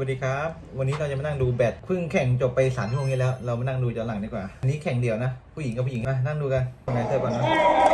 วัสดีครับ วันนี้เราจะมานั่งดูแบตเพิ่งแข่งจบไปสามชั่วโมงนี้แล้ว เรามานั่งดูย้อนหลังดีกว่า อันนี้แข่งเดี่ยวนะ ผู้หญิงกับผู้หญิงมานั่งดูกันไงเธอก่อนนะ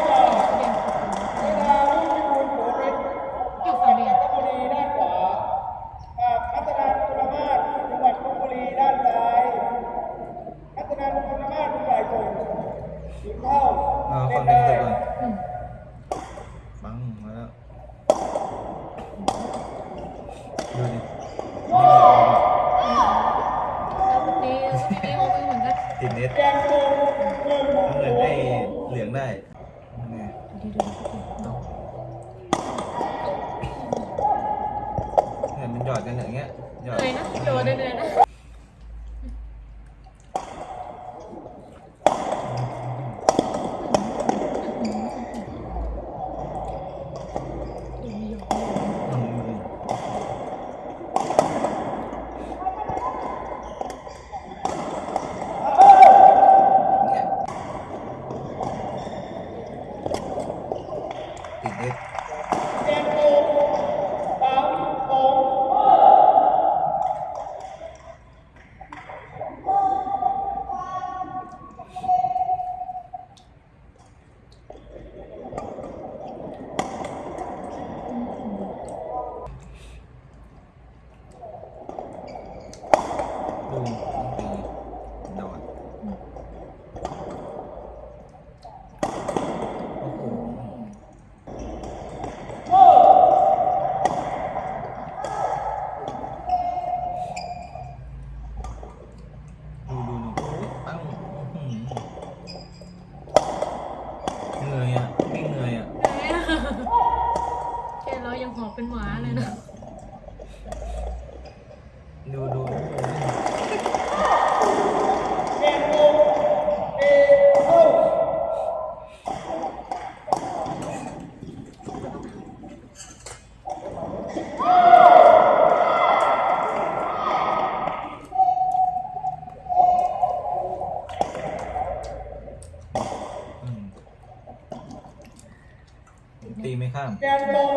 ามแกนโกง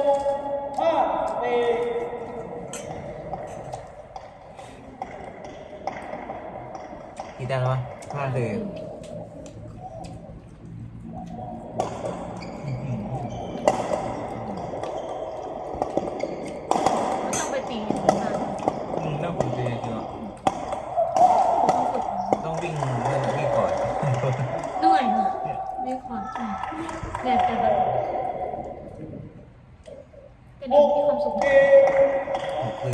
ห้าเอกี่ได้แล้ววะพลาดเลยอื้อหือ ไม่ต้องไปตีอย่างนั้น อืมน่าภูมิใจจริงๆอะ ต้องฝึก ต้องวิ่งเล่นวิ่งก่อน เหนื่อยนะมีความเนี่ยแต่แบบแต่เด็กมีความสุข เอ คือ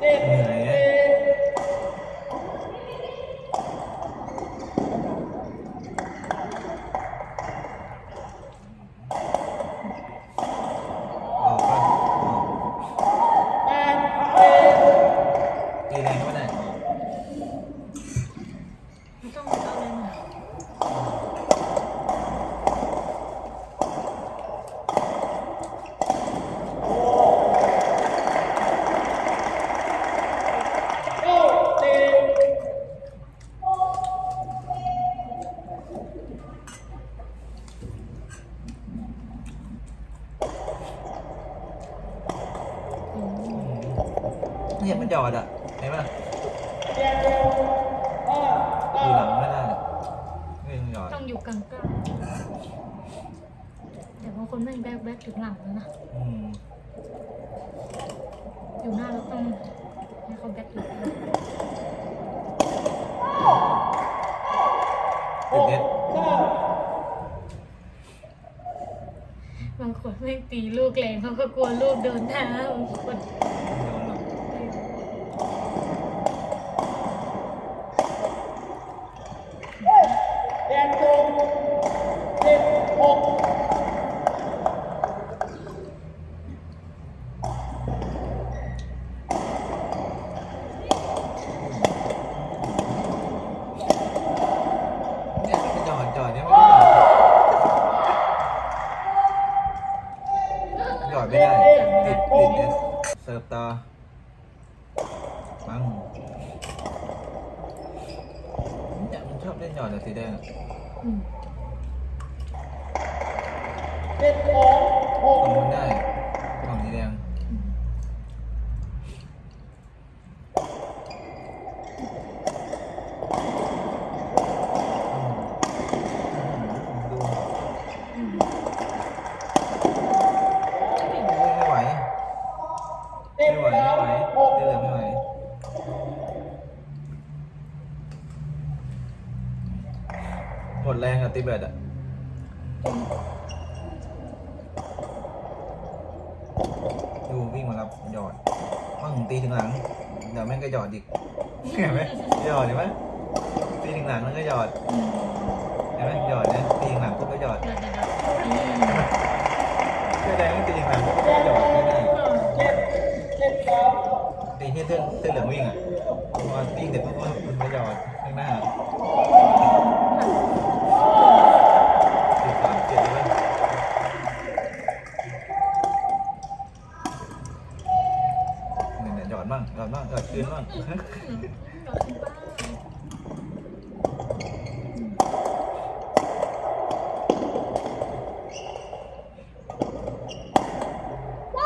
เจ็ด เหนื่อย เอ อะออกป่ะออก แปดเอ ตีแรงก็ไม่ได้ ไม่ต้องเอาอะไรมา เก้าเอ เนี่ยมันหยอดอะเห็นป่ะแกนโกงห้าดูหลังไม่ได้ไม่ต้องหยอดต้องอยู่กลางกลางแต่บางคนไม่แบกแบกถึงหลังแล้วนะอืมอยู่หน้าเราต้องให้เขาแบกอยู่ติดเน็ตเก้าบางคนไม่ตีลูกแรงเขาก็กลัวลูกโดนเท้าบางคน adapter băng nhận chốt đến nhỏ là thì đây ạ ตีแบตอะดูวิ่งมารับหยอดมั่งตีถึงหลัง เดี๋ยวแม่งก็หยอดอีกเห็นไหมหยอดเห็นไหมตีถึงหลังแล้วก็หยอดอืมเห็นไหมหยอดเนี่ยตีถึงหลังปุ๊บก็หยอดเดี๋ยวเดี๋ยวเดี๋ยวอืมเสื้อแดงไม่ตีถึงหลังปุ๊บก็หยอดไม่ได้เจ็ดเจ็ดสามตีที่เสื้อเสื้อเหลืองวิ่งอะพอวิ่งเสร็จปุ๊บก็มันก็หยอดข้างหน้าสิบสามเจ็ดเลยเนี่ยเนี่ยหยอดบ้างหยอดบ้างหยอดคืนบ้าง อืมเดี๋ยวคุณป้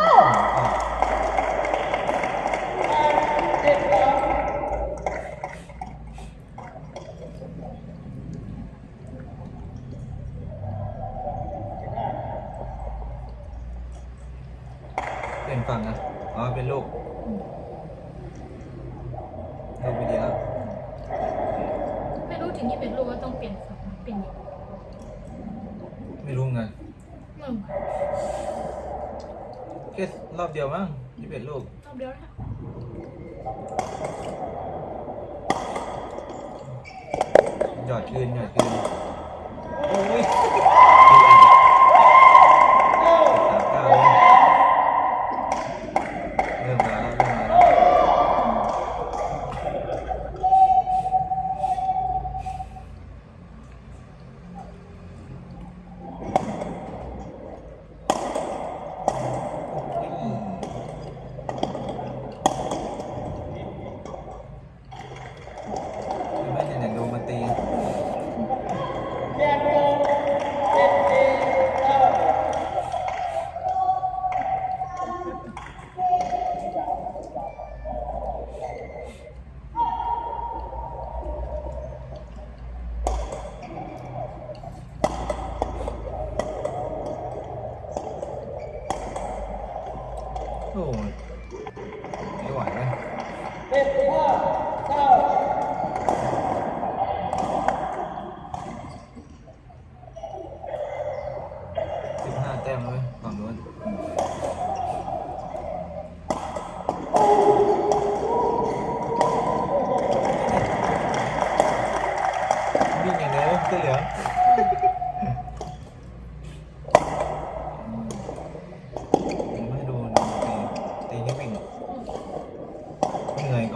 า เจ็ดสาม เป็นฝั่งนะอ๋อเป็นลูกลูกไม่ดีแล้วไม่รู้ถึงยี่เป็นลูกก็ต้องเปลี่ยนฝั่งมาเป็นอย่างไม่รู้ไงอืมแค่รอบเดียวมั้งที่เป็นลูกรอบเดียวนะหยอดคืนหยอดคืน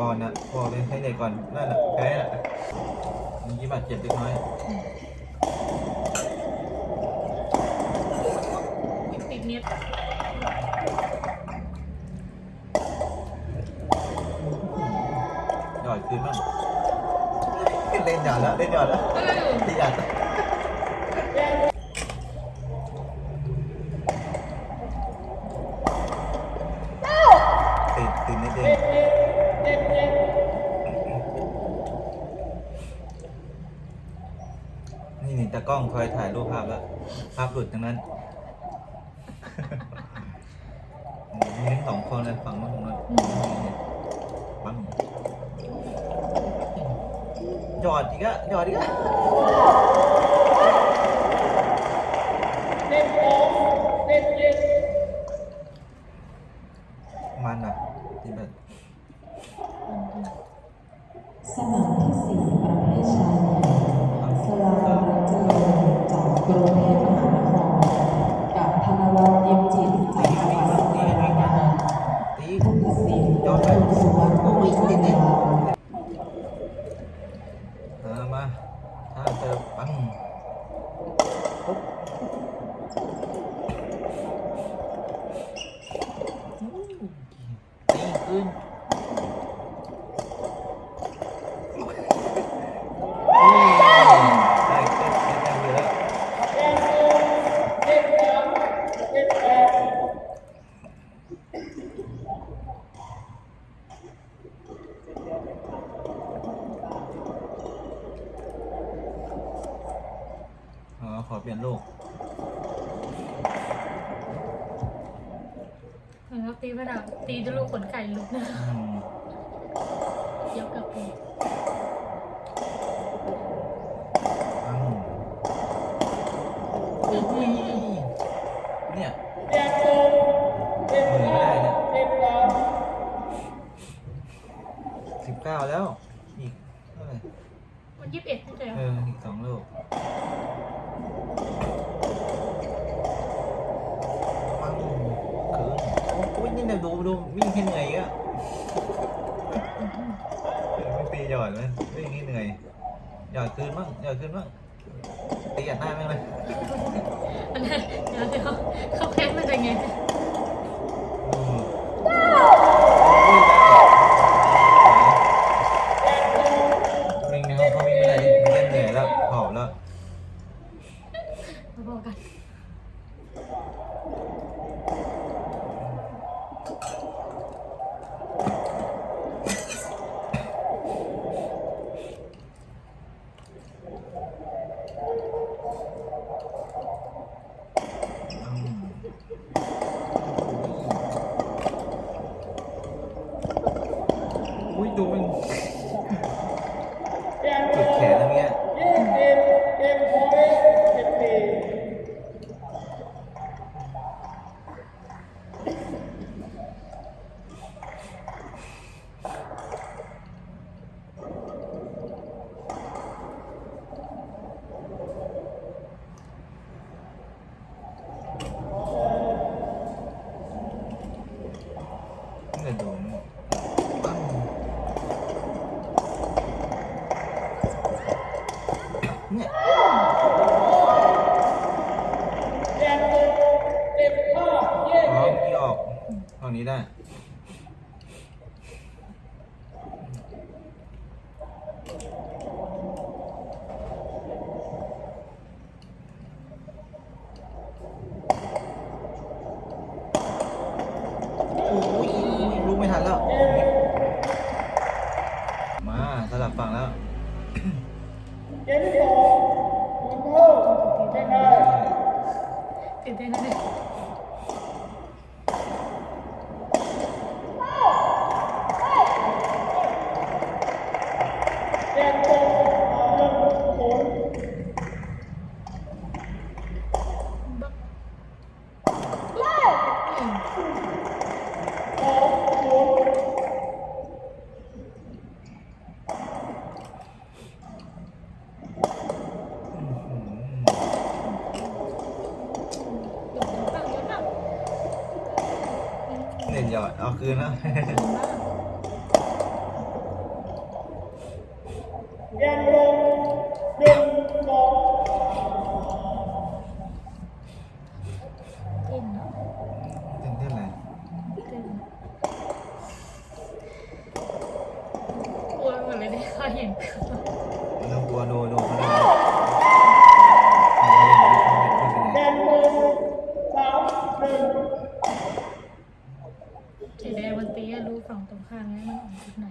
ก่อนนะพอเล่นให้ไหนก่อนนั่นแหละแพ้น่ะเมื่อกี้บาดเจ็บเล็กน้อย ทั้งนั้น มีทั้งสองคนเลยฝั่งนู้นฝั่งนู้นปังหยอดอีกอะหยอดอีกอะเจ็ดสองเจ็ดเจ็ดมันอะที่แบบ นไก่ลุกนะคะื่อยหย่อยคืนบ้างหย่อยคืนบ้างตีอัดหน้าแม่งเลยเดี๋ยวเดี๋ยวเขาแค้นมันจะไง Tiến đi. Tiến đi. Tiến đi. ไม่เคยเห็นไม่ต้องกลัวโนโนเขาเล่นเขาเล่นเขาเล่นเขาเล่นเขาเล่นเจไดบันตีรู้ฝั่งตรงข้างไหมมันออกจากไหน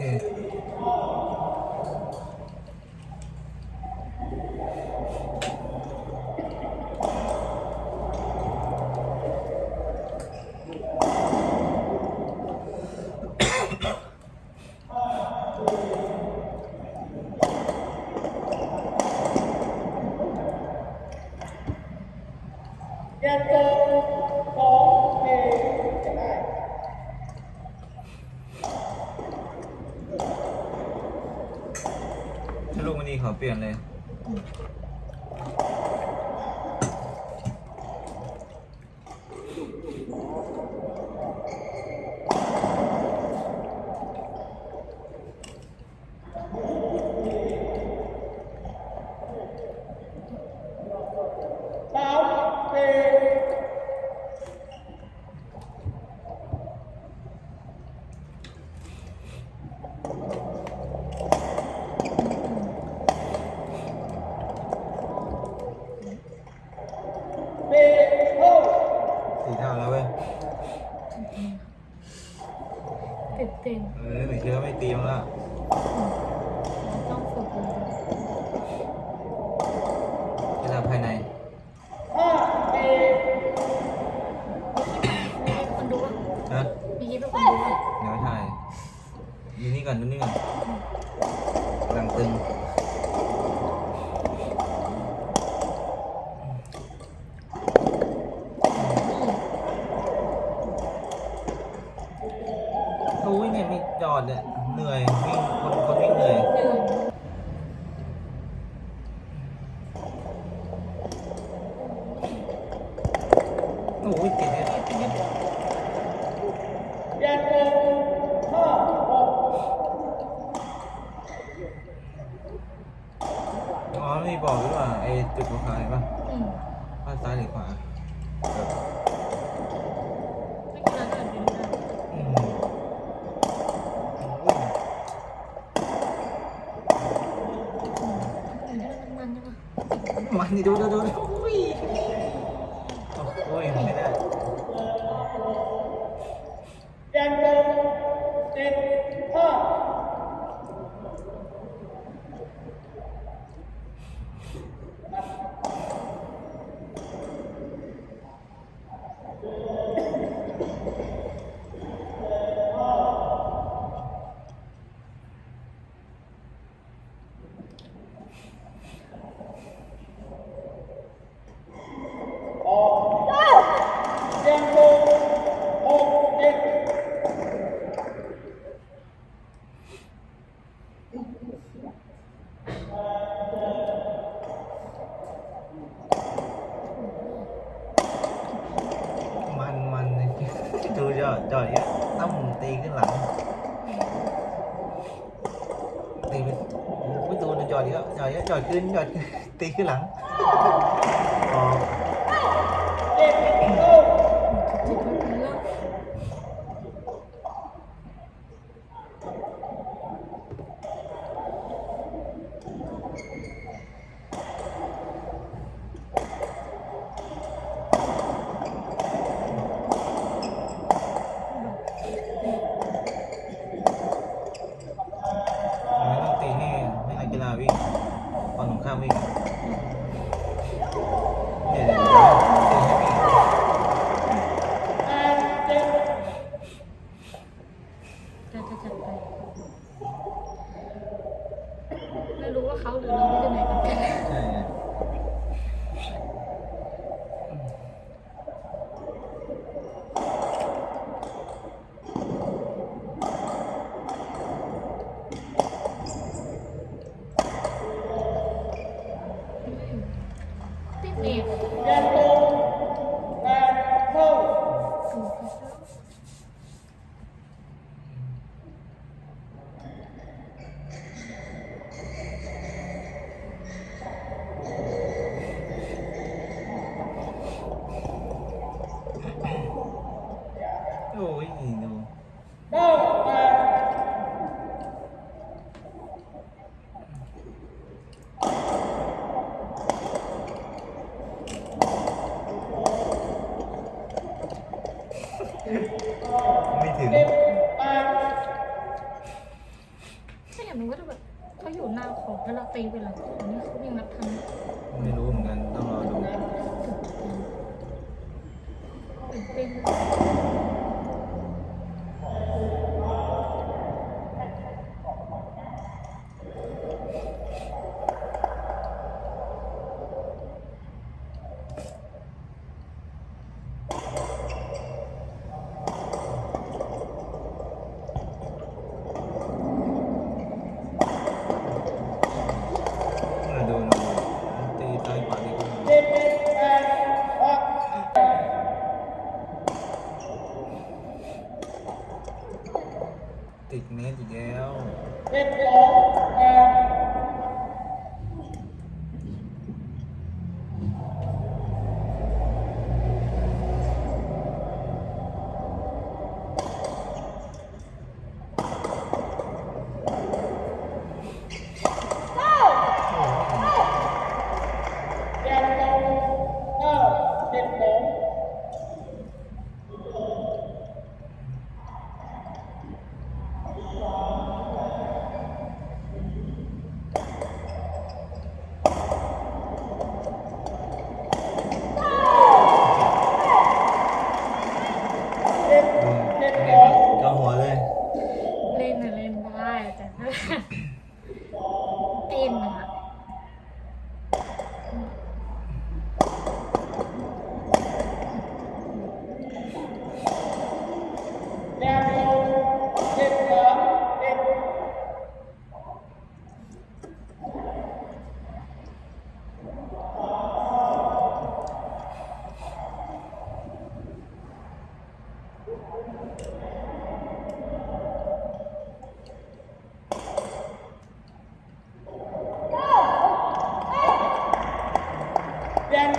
Yeah. ดขึ้นหยดตีขึ้นหลัง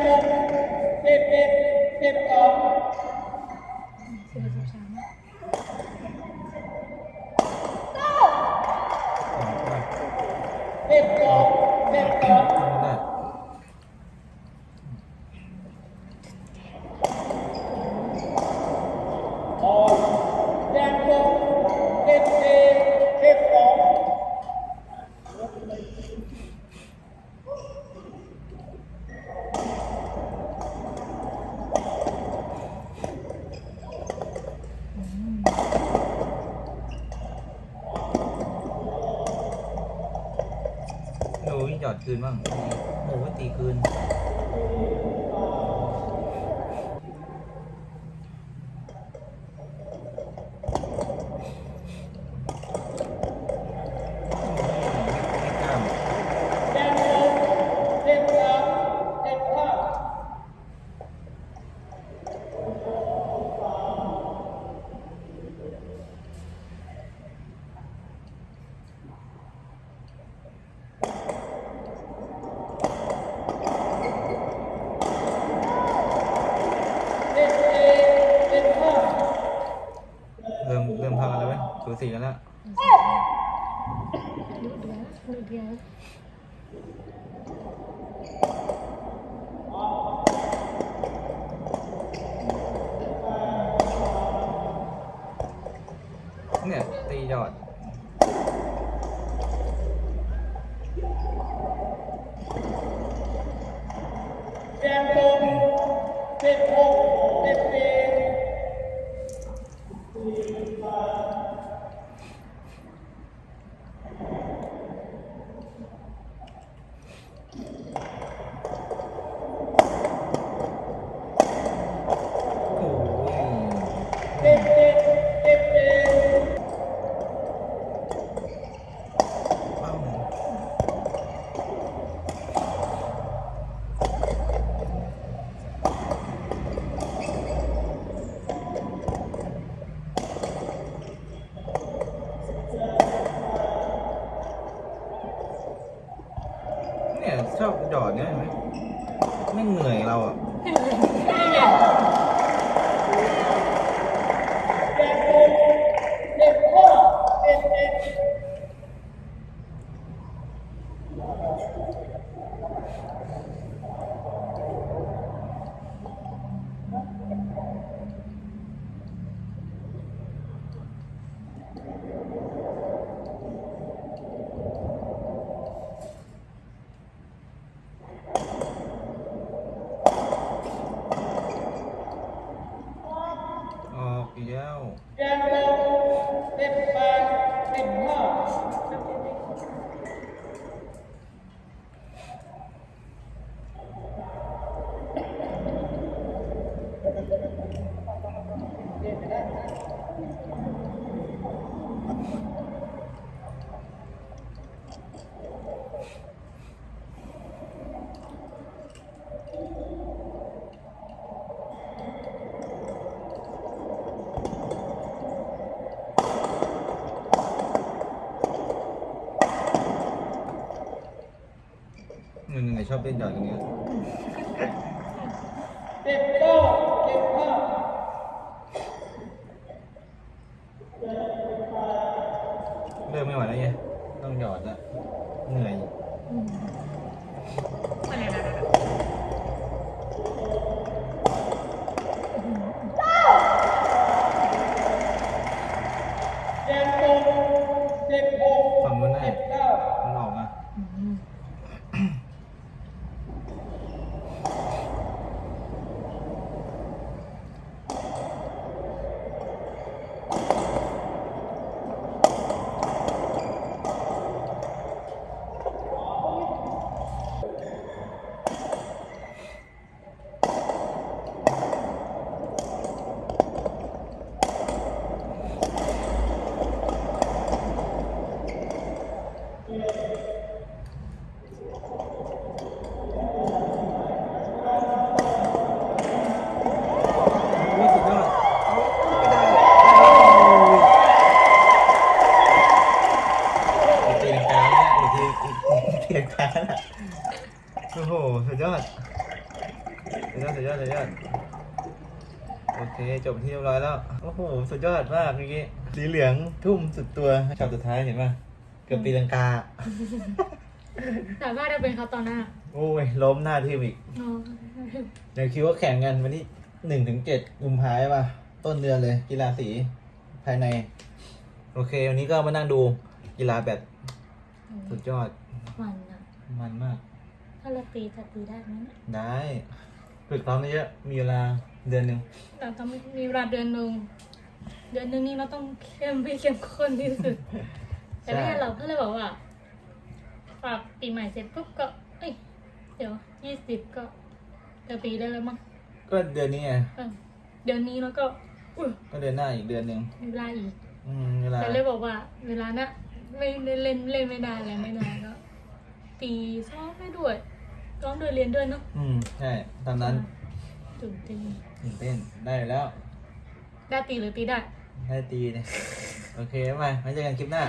một bếp bếp bếp con bếp con เป็นหกเป็นหกเป็นเป็น 下面讲一个 หสุดยอดมากเมื่อกี้สีเหลืองทุ่มสุดตัวช็อตสุดท้ายเห็นป่ะเกือบตีลังกา แต่ว่าถ้าเป็นเขาตอนหน้าโอ้ยล้มหน้าทิ่มอีกเนาะเดี๋ยวคิดว่าแข่งกันวันที่หนึ่งถึงเจ็ดกุมภาพันธ์ป่ะต้นเดือนเลย กีฬาสีภายใน โอเค วันนี้ก็มานั่งดูกีฬาแบดสุดยอดมันอะมันมาก ถ้าเราตีจะตีได้ไหมเนี่ยได้ฝึกซ้อมเยอะๆมีเวลาเดือนหนึ่งเราต้องมีเวลาเดือนหนึ่ง เดือนหนึ่งนี่เราต้องเข้มพี่เข้มข้นที่สุด แต่ไม่ใช่เราก็เลยบอกว่าฝากปีใหม่เสร็จปุ๊บก็ เอ้ย เดี๋ยวยี่สิบก็จะตีได้แล้วมั้งก็เดือนนี้ไงเออเดือนนี้แล้วก็อุ้ยก็เดือนหน้าอีกเดือนหนึ่งมีเวลาอีก อืมเวลาแต่เลยบอกว่า เวลาน่ะไม่ได้เล่นเล่นไม่ได้อะไรไม่ได้ก็ตีซ้อมได้ด้วยร้องด้วยเรียนด้วยเนาะอืมใช่ตามนั้นตื่นเต้นตื่นเต้นได้แล้ว ได้ตีหรือตีได้ ได้ตีเนี่ยโอเคไปไว้เจอกันคลิปหน้า